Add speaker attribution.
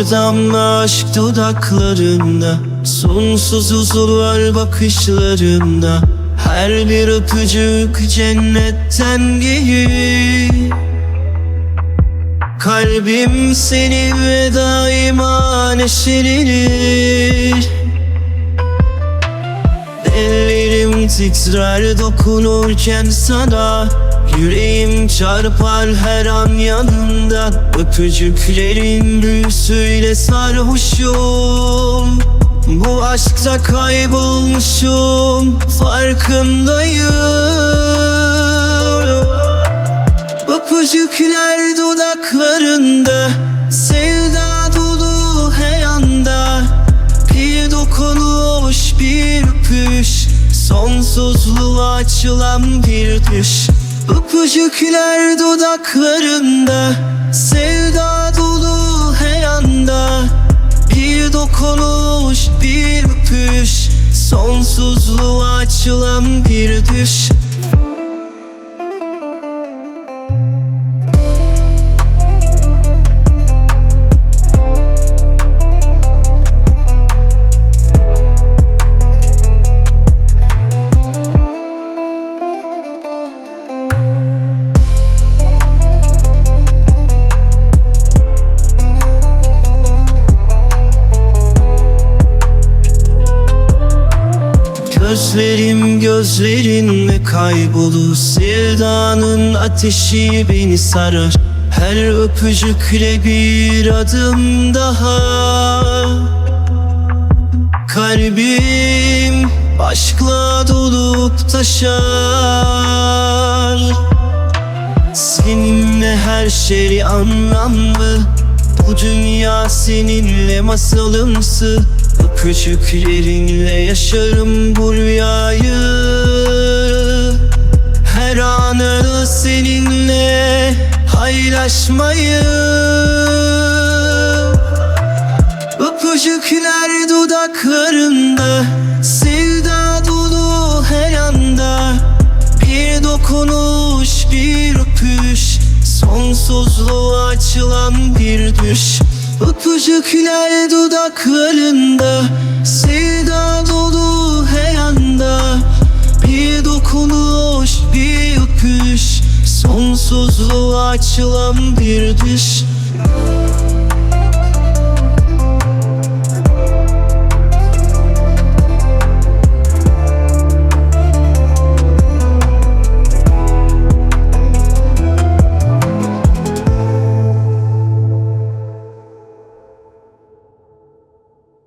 Speaker 1: Bir damla aşk dudaklarında Sonsuz huzur var bakışlarında. Her bir öpücük cennetten gelir. Kalbim seni ve daima neşelenir titrer dokunurken sana Yüreğim çarpar her an yanında. Öpücüklerin büyüsüyle sarhoşum. Bu aşkta kaybolmuşum farkındayım. Öpücükler dudaklarında Sonsuzluğa açılan bir düş. Öpücükler dudaklarında. Sevda dolu her anda. Bir dokunuş bir öpüş. Sonsuzluğa açılan bir düş Gözlerim gözlerinle kaybolur. Sevdanın ateşi beni sarar. Her öpücükle bir adım daha. Kalbim aşkla dolup taşar. Seninle her şey anlamlı. Bu dünya seninle masalımsı Öpücüklerinle yaşarım bu rüyayı. Her anı seninle paylaşmayı Öpücükler dudaklarında Sevda dolu her anda. Bir dokunuş bir öpüş Sonsuzluğa açılan bir düş